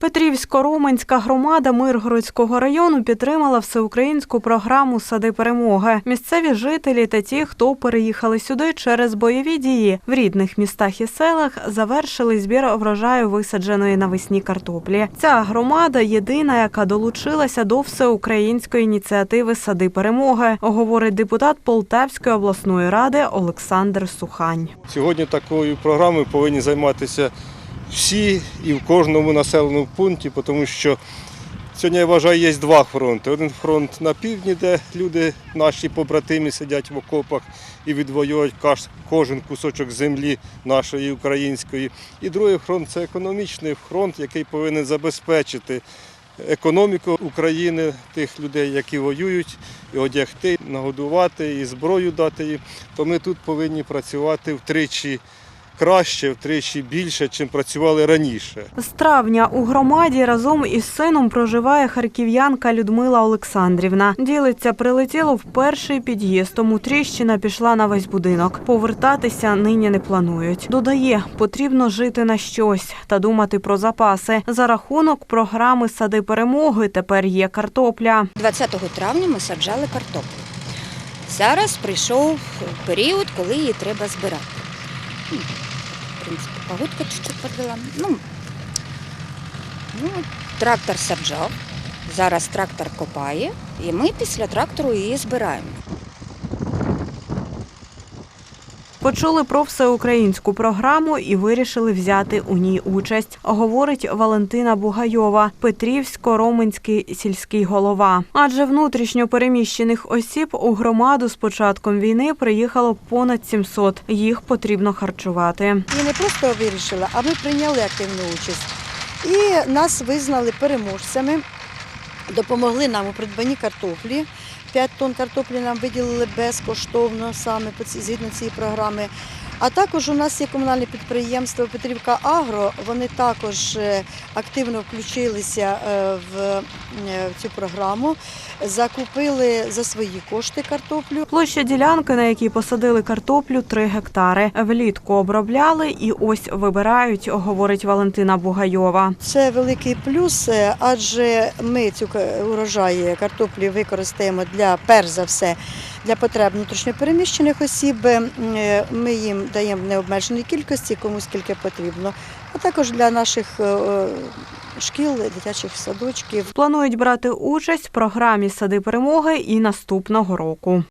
Петрівсько-Роменська громада Миргородського району підтримала всеукраїнську програму Сади перемоги. Місцеві жителі та ті, хто переїхали сюди через бойові дії в рідних містах і селах, завершили збір врожаю висадженої навесні картоплі. Ця громада єдина, яка долучилася до всеукраїнської ініціативи Сади перемоги, говорить депутат Полтавської обласної ради Олександр Сухань. Сьогодні такою програмою повинні займатися всі і в кожному населеному пункті, тому що сьогодні я вважаю, є два фронти. Один фронт на півдні, де люди, наші побратимі, сидять в окопах і відвоюють кожен кусочок землі нашої української. І другий фронт це економічний фронт, який повинен забезпечити економіку України, тих людей, які воюють, і одягти, нагодувати, і зброю дати їм. То ми тут повинні працювати втричі краще, втричі більше, чим працювали раніше. З травня у громаді разом із сином проживає харків'янка Людмила Олександрівна. Ділиться, прилетіло в перший під'їзд, тому тріщина пішла на весь будинок. Повертатися нині не планують. Додає, потрібно жити на щось та думати про запаси. За рахунок програми Сади перемоги тепер є картопля. 20 травня ми саджали картоплю. Зараз прийшов період, коли її треба збирати. Принципі, погодка чуть-чуть подвела. Ну, ну, трактор саджав, зараз трактор копає, і ми після трактору її збираємо. Почули про всеукраїнську програму і вирішили взяти у ній участь, говорить Валентина Бугайова, Петрівсько-Роменський сільський голова. Адже внутрішньо переміщених осіб у громаду з початком війни приїхало понад 700. Їх потрібно харчувати. І не просто вирішила, а ми прийняли активну участь. І нас визнали переможцями, допомогли нам у придбанні картоплі. 5 тонн картоплі нам виділили безкоштовно саме згідно цієї програми. А також у нас є комунальне підприємство Петрівка Агро. Вони також е, активно включилися е, в е, цю програму, закупили за свої кошти картоплю. Площа ділянки, на якій посадили картоплю, 3 гектари. Влітку обробляли і ось вибирають, говорить Валентина Бугайова. Це великий плюс, адже ми цю урожай картоплі використаємо для перш за все для потреб внутрішньопереміщених осіб. Е, Ми їм даємо в необмеженій кількості, кому скільки потрібно, а також для наших е, е, шкіл, дитячих садочків. Планують брати участь в програмі Сади перемоги і наступного року.